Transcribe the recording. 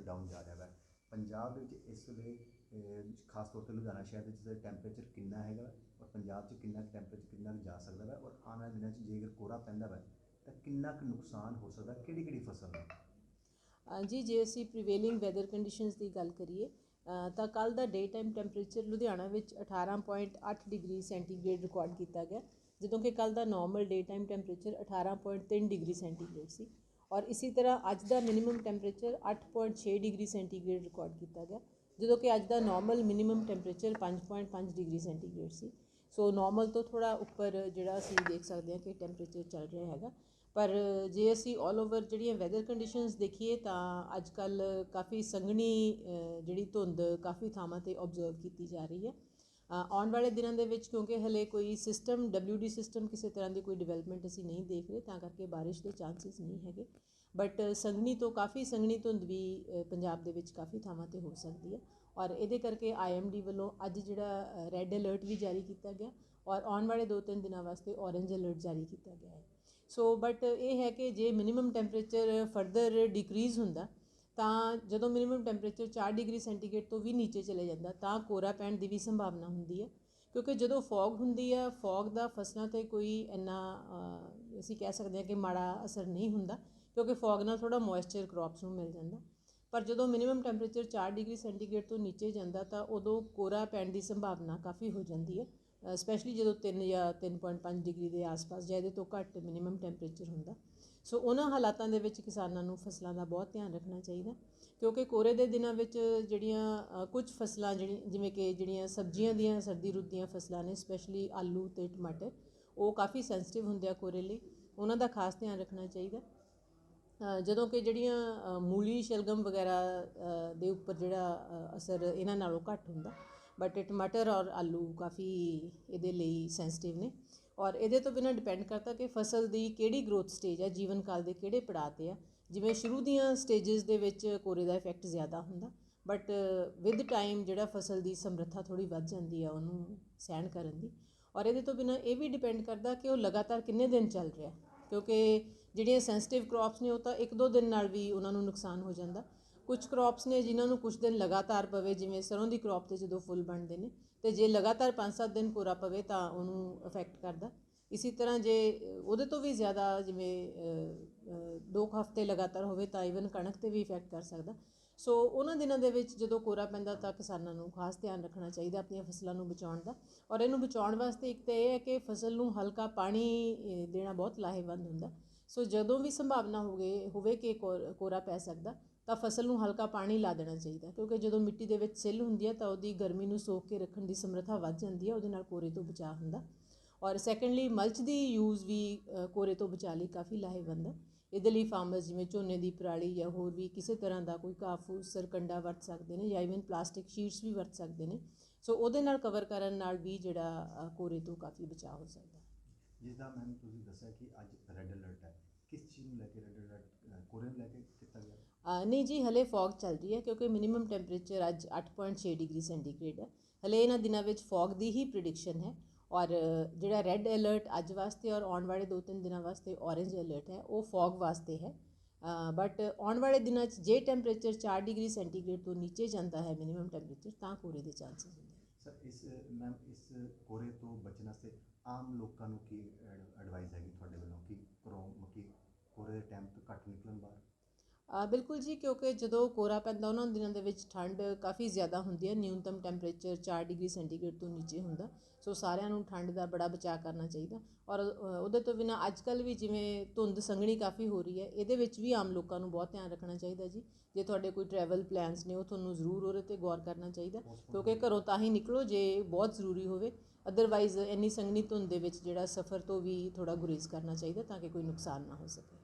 Down ਜਾ ਰਿਹਾ ਹੈ ਪੰਜਾਬ ਦੇ ਵਿੱਚ ਇਸ ਵੇਲੇ ਅਹ, ਖਾਸ ਤੌਰ ਤੇ ਲੁਧਿਆਣਾ ਸ਼ਹਿਰ ਦੇ ਵਿੱਚ ਟੈਂਪਰੇਚਰ ਕਿੰਨਾ ਹੈਗਾ ਵਾ ਔਰ ਪੰਜਾਬ 'ਚ ਕਿੰਨਾ ਟੈਂਪਰੇਚਰ ਕਿੰਨਾ ਕੁ ਜਾ ਸਕਦਾ ਹੈ ਔਰ ਆਉਣ ਵਾਲੇ ਦਿਨਾਂ 'ਚ ਜੇਕਰ ਕੋਹਰਾ ਪੈਂਦਾ ਹੈ ਤਾਂ ਕਿੰਨਾ ਕੁ ਨੁਕਸਾਨ ਹੋ ਸਕਦਾ ਕਿਹੜੀ ਕਿਹੜੀ ਫਸਲ ਨੂੰ? ਅ, ਜੀ ਜੇ ਅਸੀਂ ਪ੍ਰੀਵੇਲਿੰਗ ਵੈਦਰ ਕੰਡੀਸ਼ਨਸ ਦੀ ਗੱਲ ਕਰੀਏ ਅ, ਤਾਂ ਕੱਲ ਦਾ ਡੇ ਟਾਈਮ ਟੈਂਪਰੇਚਰ ਲੁਧਿਆਣਾ ਵਿੱਚ 18.8 ਡਿਗਰੀ ਸੈਂਟੀਗ੍ਰੇਡ ਰਿਕਾਰਡ ਕੀਤਾ ਗਿਆ ਜਦੋਂ ਕਿ ਕੱਲ ਦਾ normal day time temperature 18.3 degree centigrade ਸੀ। ਔਰ ਇਸੇ ਤਰ੍ਹਾਂ ਅੱਜ ਦਾ minimum temperature 8.6 degree centigrade record ਕੀਤਾ ਗਿਆ, ਜਦੋਂ ਕਿ ਅੱਜ ਦਾ normal minimum temperature 5.5 degree centigrade ਸੀ। ਸੋ ਨਾਰਮਲ ਤੋਂ ਥੋੜਾ ਉੱਪਰ ਜਿਹੜਾ ਅਸੀਂ ਦੇਖ ਸਕਦੇ ਹਾਂ ਕਿ ਟੈਂਪਰੇਚਰ ਚੱਲ ਰਿਹਾ ਹੈਗਾ। ਪਰ ਜੇ ਅਸੀਂ 올 ਓਵਰ ਜਿਹੜੀਆਂ ਵੈਦਰ ਕੰਡੀਸ਼ਨਸ ਦੇਖੀਏ ਤਾਂ ਅੱਜ ਕੱਲ ਕਾਫੀ ਸੰਘਣੀ ਜਿਹੜੀ ਧੁੰਦ ਕਾਫੀ ਥਾਵਾਂ ਤੇ ਆਬਜ਼ਰਵ ਕੀਤੀ ਜਾ ਰਹੀ ਹੈ। ਆਉਣ ਵਾਲੇ ਦਿਨਾਂ ਦੇ ਵਿੱਚ ਕਿਉਂਕਿ ਹਲੇ ਕੋਈ ਸਿਸਟਮ WD ਸਿਸਟਮ ਕਿਸੇ ਤਰ੍ਹਾਂ ਦੀ ਕੋਈ ਡਿਵੈਲਪਮੈਂਟ ਅਸੀਂ ਨਹੀਂ ਦੇਖ ਰਹੇ, ਤਾਂ ਕਰਕੇ ਬਾਰਿਸ਼ ਦੇ ਚਾਂਸਸ ਨਹੀਂ ਹੈਗੇ। ਬਟ ਸੰਘਣੀ ਤੋਂ, ਕਾਫੀ ਸੰਘਣੀ ਧੁੰਦ ਵੀ ਪੰਜਾਬ ਦੇ ਵਿੱਚ ਕਾਫੀ ਥਾਵਾਂ ਤੇ ਹੋ ਸਕਦੀ ਹੈ। ਔਰ ਇਹਦੇ ਕਰਕੇ ਆਈਐਮਡੀ ਵੱਲੋਂ ਅੱਜ ਜਿਹੜਾ ਰੈੱਡ ਅਲਰਟ ਵੀ ਜਾਰੀ ਕੀਤਾ ਗਿਆ ਔਰ ਆਉਣ ਵਾਲੇ 2-3 ਦਿਨਾਂ ਵਾਸਤੇ ਔਰੇਂਜ ਅਲਰਟ ਜਾਰੀ ਕੀਤਾ ਗਿਆ ਹੈ। ਸੋ ਬਟ ਇਹ ਹੈ ਕਿ ਜੇ ਮਿਨੀਮਮ ਟੈਂਪਰੇਚਰ ਫਰਦਰ ਡਿਕਰੀਜ਼ ਹੁੰਦਾ ਤਾਂ ਜਦੋਂ ਮਿਨੀਮਮ ਟੈਂਪਰੇਚਰ 4 ਡਿਗਰੀ ਸੈਂਟੀਗ੍ਰੇਡ ਤੋਂ ਵੀ ਨੀਚੇ ਚਲੇ ਜਾਂਦਾ, ਤਾਂ ਕੋਰਾ ਪੈਣ ਦੀ ਵੀ ਸੰਭਾਵਨਾ ਹੁੰਦੀ ਹੈ। ਕਿਉਂਕਿ ਜਦੋਂ ਫੌਗ ਹੁੰਦੀ ਹੈ, ਫੌਗ ਦਾ ਫਸਲਾਂ ਤੇ ਕੋਈ ਇੰਨਾ ਅਸੀਂ ਕਹਿ ਸਕਦੇ ਹਾਂ ਕਿ ਮਾੜਾ ਅਸਰ ਨਹੀਂ ਹੁੰਦਾ, ਕਿਉਂਕਿ ਫੌਗ ਨਾਲ ਥੋੜਾ ਮੋਇਸਚਰ ਕ੍ਰੌਪਸ ਨੂੰ ਮਿਲ ਜਾਂਦਾ। ਪਰ ਜਦੋਂ ਮਿਨੀਮਮ ਟੈਂਪਰੇਚਰ 4 ਡਿਗਰੀ ਸੈਂਟੀਗ੍ਰੇਡ ਤੋਂ ਨੀਚੇ ਜਾਂਦਾ, ਤਾਂ ਉਦੋਂ ਕੋਰਾ ਪੈਣ ਦੀ ਸੰਭਾਵਨਾ ਕਾਫੀ ਹੋ ਜਾਂਦੀ ਹੈ ਸਪੈਸ਼ਲੀ ਜਦੋਂ 3 ਜਾਂ 3.5 ਡਿਗਰੀ ਦੇ ਆਸ-ਪਾਸ ਜਾਂ ਇਹਦੇ ਤੋਂ ਘੱਟ ਮਿਨੀਮਮ ਟੈਂਪਰੇਚਰ ਹੁੰਦਾ। ਸੋ ਉਹਨਾਂ ਹਾਲਾਤਾਂ ਦੇ ਵਿੱਚ ਕਿਸਾਨਾਂ ਨੂੰ ਫਸਲਾਂ ਦਾ ਬਹੁਤ ਧਿਆਨ ਰੱਖਣਾ ਚਾਹੀਦਾ ਕਿਉਂਕਿ ਕੋਰੇ ਦੇ ਦਿਨਾਂ ਵਿੱਚ ਜਿਹੜੀਆਂ ਕੁਝ ਫਸਲਾਂ ਜਿਹੜੀ, ਜਿਵੇਂ ਕਿ ਜਿਹੜੀਆਂ ਸਬਜ਼ੀਆਂ ਦੀਆਂ, ਸਰਦੀ ਰੁੱਤ ਦੀਆਂ ਫਸਲਾਂ ਨੇ, ਸਪੈਸ਼ਲੀ ਆਲੂ ਤੇ ਟਮਾਟਰ, ਉਹ ਕਾਫੀ ਸੈਂਸਿਟਿਵ ਹੁੰਦੇ ਆ ਕੋਰੇ ਲਈ, ਉਹਨਾਂ ਦਾ ਖਾਸ ਧਿਆਨ ਰੱਖਣਾ ਚਾਹੀਦਾ ਜਦੋਂ ਕਿ ਜਿਹੜੀਆਂ ਮੂਲੀ, ਸ਼ਲਗਮ ਵਗੈਰਾ ਦੇ ਉੱਪਰ ਜਿਹੜਾ ਅਸਰ ਇਹਨਾਂ ਨਾਲੋਂ ਘੱਟ ਹੁੰਦਾ ਬਟ ਟਮਾਟਰ ਔਰ ਆਲੂ ਕਾਫੀ ਇਹਦੇ ਲਈ ਸੈਂਸਿਟਿਵ ਨੇ। ਔਰ ਇਹਦੇ ਤੋਂ ਬਿਨਾਂ ਡਿਪੈਂਡ ਕਰਦਾ ਕਿ ਫਸਲ ਦੀ ਕਿਹੜੀ ਗਰੋਥ ਸਟੇਜ ਹੈ ਜੀਵਨ ਕਾਲ ਦੇ ਕਿਹੜੇ ਪੜਾਅ ਤੇ ਆ। ਜਿਵੇਂ ਸ਼ੁਰੂ ਦੀਆਂ ਸਟੇजेस ਦੇ ਵਿੱਚ ਕੋਰੇ ਦਾ ਇਫੈਕਟ ਜ਼ਿਆਦਾ ਹੁੰਦਾ ਬਟ ਵਿਦ ਟਾਈਮ ਜਿਹੜਾ ਫਸਲ ਦੀ ਸਮਰੱਥਾ ਥੋੜੀ ਵੱਧ ਜਾਂਦੀ ਆ, ਉਹਨੂੰ ਸਹਿਣ ਕਰਨ ਦੀ। ਔਰ ਇਹਦੇ ਤੋਂ ਬਿਨਾਂ ਇਹ ਵੀ ਡਿਪੈਂਡ ਕਰਦਾ ਕਿ ਉਹ ਲਗਾਤਾਰ ਕਿੰਨੇ ਦਿਨ ਚੱਲ ਰਿਹਾ ਕਿਉਂਕਿ ਜਿਹੜੀਆਂ ਸੈਂਸਿਟਿਵ ਕ੍ਰੌਪਸ ਨੇ ਉਹ ਤਾਂ ਇੱਕ ਦੋ ਦਿਨ ਨਾਲ ਵੀ ਉਹਨਾਂ ਨੂੰ ਨੁਕਸਾਨ ਹੋ ਜਾਂਦਾ। ਕੁਝ ਕ੍ਰੌਪਸ ਨੇ ਜਿਨ੍ਹਾਂ ਨੂੰ ਕੁਝ ਦਿਨ ਲਗਾਤਾਰ ਪਵੇ, ਜਿਵੇਂ ਸਰੋਂ ਦੀ ਕ੍ਰੌਪ ਤੇ ਜਦੋਂ ਫੁੱਲ ਬਣਦੇ ਨੇ ਤੇ ਜੇ ਲਗਾਤਾਰ 5-7 ਦਿਨ ਕੋਰਾ ਪਵੇ ਤਾਂ ਉਹਨੂੰ ਅਫੈਕਟ ਕਰਦਾ। ਇਸੇ ਤਰ੍ਹਾਂ ਜੇ ਉਹਦੇ ਤੋਂ ਵੀ ਜ਼ਿਆਦਾ ਜਿਵੇਂ ਅ, ਦੋ ਕੁ ਹਫ਼ਤੇ ਲਗਾਤਾਰ ਹੋਵੇ ਤਾਂ ਇਵਨ ਕਣਕ ਤੇ ਵੀ ਇਫੈਕਟ ਕਰ ਸਕਦਾ। ਸੋ ਉਹਨਾਂ ਦਿਨਾਂ ਦੇ ਵਿੱਚ ਜਦੋਂ ਕੋਰਾ ਪੈਂਦਾ ਤਾਂ ਕਿਸਾਨਾਂ ਨੂੰ ਖਾਸ ਧਿਆਨ ਰੱਖਣਾ ਚਾਹੀਦਾ ਆਪਣੀਆਂ ਫਸਲਾਂ ਨੂੰ ਬਚਾਉਣ ਦਾ। ਔਰ ਇਹਨੂੰ ਬਚਾਉਣ ਵਾਸਤੇ ਇੱਕ ਤਾਂ ਇਹ ਹੈ ਕਿ ਫਸਲ ਨੂੰ ਹਲਕਾ ਪਾਣੀ ਦੇਣਾ ਬਹੁਤ ਲਾਹੇਵੰਦ ਹੁੰਦਾ। ਸੋ ਜਦੋਂ ਵੀ ਸੰਭਾਵਨਾ ਹੋਵੇ ਹੋਵੇ ਕਿ ਕੋ- ਕੋਰਾ ਪੈ ਸਕਦਾ ਤਾਂ ਫਸਲ ਨੂੰ ਹਲਕਾ ਪਾਣੀ ਲਾ ਦੇਣਾ ਚਾਹੀਦਾ ਕਿਉਂਕਿ ਜਦੋਂ ਮਿੱਟੀ ਦੇ ਵਿੱਚ ਸਿੱਲ ਹੁੰਦੀ ਹੈ ਤਾਂ ਉਹਦੀ ਗਰਮੀ ਨੂੰ ਸੋਖ ਕੇ ਰੱਖਣ ਦੀ ਸਮਰੱਥਾ ਵੱਧ ਜਾਂਦੀ ਹੈ, ਉਹਦੇ ਨਾਲ ਕੋਰੇ ਤੋਂ ਬਚਾਅ ਹੁੰਦਾ ਔਰ ਸੈਕੰਡਲੀ ਮਲਚ ਦੀ ਯੂਜ਼ ਵੀ ਕੋਰੇ ਤੋਂ ਬਚਾਅ ਲਈ ਕਾਫੀ ਲਾਹੇਵੰਦ ਹੈ। ਇਹਦੇ ਲਈ ਫਾਰਮਰਸ ਜਿਵੇਂ ਝੋਨੇ ਦੀ ਪਰਾਲੀ ਜਾਂ ਹੋਰ ਵੀ ਕਿਸੇ ਤਰ੍ਹਾਂ ਦਾ ਕੋਈ ਕਾਫੂ ਫੂਸ, ਸਰਕੰਡਾ ਵਰਤ ਸਕਦੇ ਨੇ ਜਾਂ ਇਵਨ ਪਲਾਸਟਿਕ ਸ਼ੀਟਸ ਵੀ ਵਰਤ ਸਕਦੇ ਨੇ। ਸੋ ਉਹਦੇ ਨਾਲ ਕਵਰ ਕਰਨ ਨਾਲ ਵੀ ਜਿਹੜਾ ਕੋਰੇ ਤੋਂ ਕਾਫੀ ਬਚਾਅ ਹੋ ਸਕਦਾ ਜਿਸ ਦਾ ਮੈਮ ਤੁਸੀਂ ਦੱਸਿਆ ਕਿ ਅੱਜ ਰੈੱਡ ਅਲਰਟ ਹੈ। ਕਿਸ ਚੀਜ਼ ਨੂੰ ਲੈ ਕੇ ਰੈੱਡ ਅਲਰਟ ਕੋਹਰੇ ਨੂੰ ਲੈ ਕੇ ਕੀਤਾ ਗਿਆ ਅ, ਨਹੀਂ ਜੀ ਹਲੇ ਫੌਗ ਚੱਲ ਰਹੀ ਹੈ ਕਿਉਂਕਿ ਮਿਨੀਮਮ ਟੈਂਪਰੇਚਰ ਅੱਜ 8.6 ਡਿਗਰੀ ਸੈਂਟੀਗ੍ਰੇਡ ਹੈ ਹਲੇ ਇਹਨਾਂ ਦਿਨਾਂ ਵਿੱਚ ਫੌਗ ਦੀ ਹੀ ਪ੍ਰਿਡਿਕਸ਼ਨ ਹੈ ਔਰ ਜਿਹੜਾ ਰੈੱਡ ਅਲਰਟ ਅੱਜ ਵਾਸਤੇ ਔਰ ਆਉਣ ਵਾਲੇ 2-3 ਦਿਨਾਂ ਵਾਸਤੇ ਔਰੇਂਜ ਅਲਰਟ ਹੈ ਉਹ ਫੌਗ ਵਾਸਤੇ ਹੈ ਬਟ ਆਉਣ ਵਾਲੇ ਦਿਨਾਂ 'ਚ ਜੇ ਟੈਂਪਰੇਚਰ 4 ਡਿਗਰੀ ਸੈਂਟੀਗ੍ਰੇਡ ਤੋਂ ਨੀਚੇ ਜਾਂਦਾ ਹੈ ਮਿਨੀਮਮ ਟੈਂਪਰੇਚਰ ਤਾਂ ਕੋਰੇ ਦੇ ਚਾਂਸਸ ਹੁੰਦੇ ਨੇ ਸਰ ਇਸ ਮੈਮ ਇਸ ਕੋਹਰੇ ਤੋਂ ਬਚਣ ਵਾਸਤੇ ਆਮ ਲੋਕਾਂ ਨੂੰ ਕੀ ਐਡਵਾਈਸ ਹੈਗੀ ਤੁਹਾਡੇ ਵੱਲੋਂ? ਕਿ ਘਰੋਂ ਕਿ ਕੋਰੇ ਦੇ ਟਾਈਮ ਤੋਂ ਘੱਟ ਨਿਕਲਣ ਬਾਹਰ? ਬਿਲਕੁਲ ਜੀ, ਕਿਉਂਕਿ ਜਦੋਂ ਕੋਰਾ ਪੈਂਦਾ ਉਹਨਾਂ ਦਿਨਾਂ ਦੇ ਵਿੱਚ ਠੰਡ ਕਾਫੀ ਜ਼ਿਆਦਾ ਹੁੰਦੀ ਹੈ ਨਿਊਨਤਮ ਟੈਂਪਰੇਚਰ 4 ਡਿਗਰੀ ਸੈਂਟੀਗ੍ਰੇਡ ਤੋਂ ਨੀਚੇ ਹੁੰਦਾ, ਸੋ ਸਾਰਿਆਂ ਨੂੰ ਠੰਡ ਦਾ ਬੜਾ ਬਚਾਅ ਕਰਨਾ ਚਾਹੀਦਾ। ਔਰ ਉਹਦੇ ਤੋਂ ਬਿਨਾ ਅੱਜ ਕੱਲ ਵੀ ਜਿਵੇਂ ਧੁੰਦ ਸੰਘਣੀ ਕਾਫੀ ਹੋ ਰਹੀ ਹੈ, ਇਹਦੇ ਵਿੱਚ ਵੀ ਆਮ ਲੋਕਾਂ ਨੂੰ ਬਹੁਤ ਧਿਆਨ ਰੱਖਣਾ ਚਾਹੀਦਾ ਜੀ। ਜੇ ਤੁਹਾਡੇ ਕੋਈ ਟਰੈਵਲ ਪਲਾਨਸ ਨੇ, ਉਹ ਤੁਹਾਨੂੰ ਜ਼ਰੂਰ ਉਹਦੇ ਤੇ ਗੌਰ ਕਰਨਾ ਚਾਹੀਦਾ, ਕਿਉਂਕਿ ਘਰੋਂ ਤਾਂ ਹੀ ਨਿਕਲੋ ਜੇ ਬਹੁਤ ਜ਼ਰੂਰੀ ਹੋਵੇ। ਅਦਰਵਾਈਜ਼ ਇੰਨੀ ਸੰਘਣੀ ਧੁੰਦ ਦੇ ਵਿੱਚ ਜਿਹੜਾ ਸਫ਼ਰ ਤੋਂ ਵੀ ਥੋੜਾ ਗੁਰੇਜ਼ ਕਰਨਾ ਚਾਹੀਦਾ, ਤਾਂ ਕਿ ਕੋਈ ਨੁਕਸਾਨ ਨਾ ਹੋ ਸਕੇ।